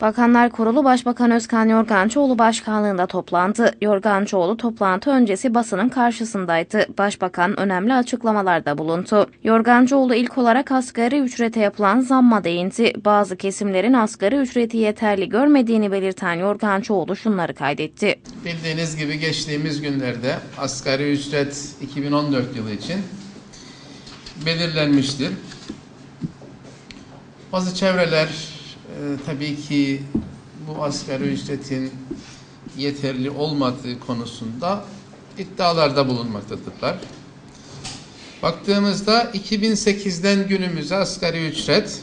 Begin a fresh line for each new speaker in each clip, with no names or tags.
Bakanlar Kurulu Başbakan Özkan Yorgancıoğlu başkanlığında toplandı. Yorgancıoğlu toplantı öncesi basının karşısındaydı. Başbakan önemli açıklamalarda bulundu. Yorgancıoğlu ilk olarak asgari ücrete yapılan zamma değindi. Bazı kesimlerin asgari ücreti yeterli görmediğini belirten Yorgancıoğlu şunları kaydetti.
Bildiğiniz gibi geçtiğimiz günlerde asgari ücret 2014 yılı için belirlenmiştir. Bazı çevreler tabii ki bu asgari ücretin yeterli olmadığı konusunda iddialarda bulunmaktadırlar. Baktığımızda 2008'den günümüze asgari ücret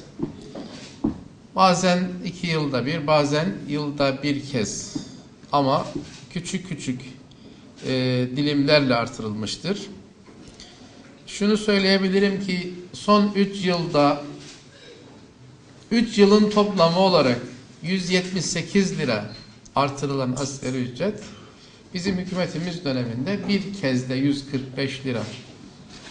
bazen iki yılda bir, bazen yılda bir kez ama küçük küçük e, dilimlerle artırılmıştır. Şunu söyleyebilirim ki son 3 yılda 3 yılın toplamı olarak 178 lira artırılan asgari ücret bizim hükümetimiz döneminde bir kez de 145 lira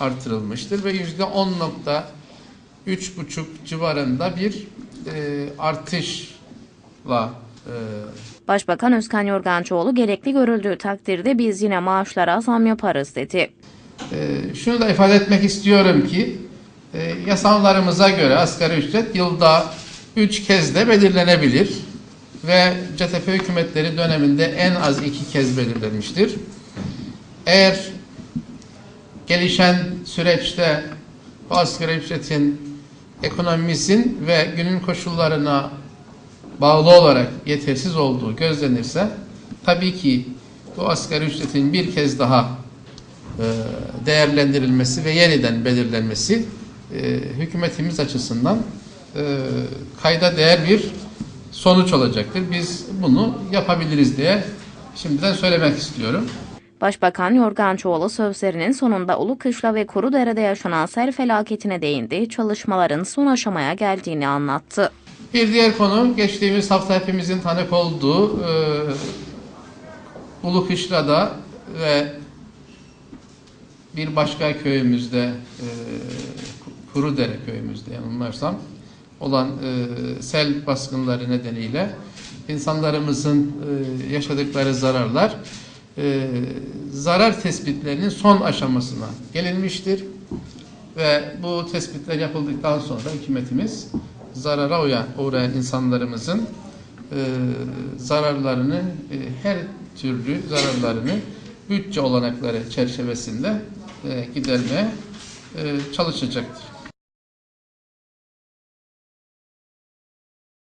artırılmıştır ve yüzde 10.3,5 civarında bir e, artışla e,
Başbakan Özkan Yorgancıoğlu gerekli görüldüğü takdirde biz yine maaşlara zam yaparız dedi.
Ee, şunu da ifade etmek istiyorum ki e, yasalarımıza göre asgari ücret yılda 3 kez de belirlenebilir ve CTP hükümetleri döneminde en az 2 kez belirlenmiştir. Eğer gelişen süreçte bu asgari ücretin ekonomimizin ve günün koşullarına bağlı olarak yetersiz olduğu gözlenirse tabii ki bu asgari ücretin bir kez daha e, değerlendirilmesi ve yeniden belirlenmesi e, hükümetimiz açısından e, kayda değer bir sonuç olacaktır. Biz bunu yapabiliriz diye şimdiden söylemek istiyorum.
Başbakan Yorgancıoğlu sözlerinin sonunda Ulukışla ve Kurudere'de yaşanan sel felaketine değindi, çalışmaların son aşamaya geldiğini anlattı.
Bir diğer konu geçtiğimiz hafta hepimizin tanık olduğu e, Ulukışla'da ve bir başka köyümüzde e, Kurudere köyümüzde yanılmıyorsam olan e, sel baskınları nedeniyle insanlarımızın e, yaşadıkları zararlar e, zarar tespitlerinin son aşamasına gelinmiştir ve bu tespitler yapıldıktan sonra hükümetimiz zarara uğrayan, uğrayan insanlarımızın e, zararlarını e, her türlü zararlarını bütçe olanakları çerçevesinde e, gidermeye e, çalışacaktır.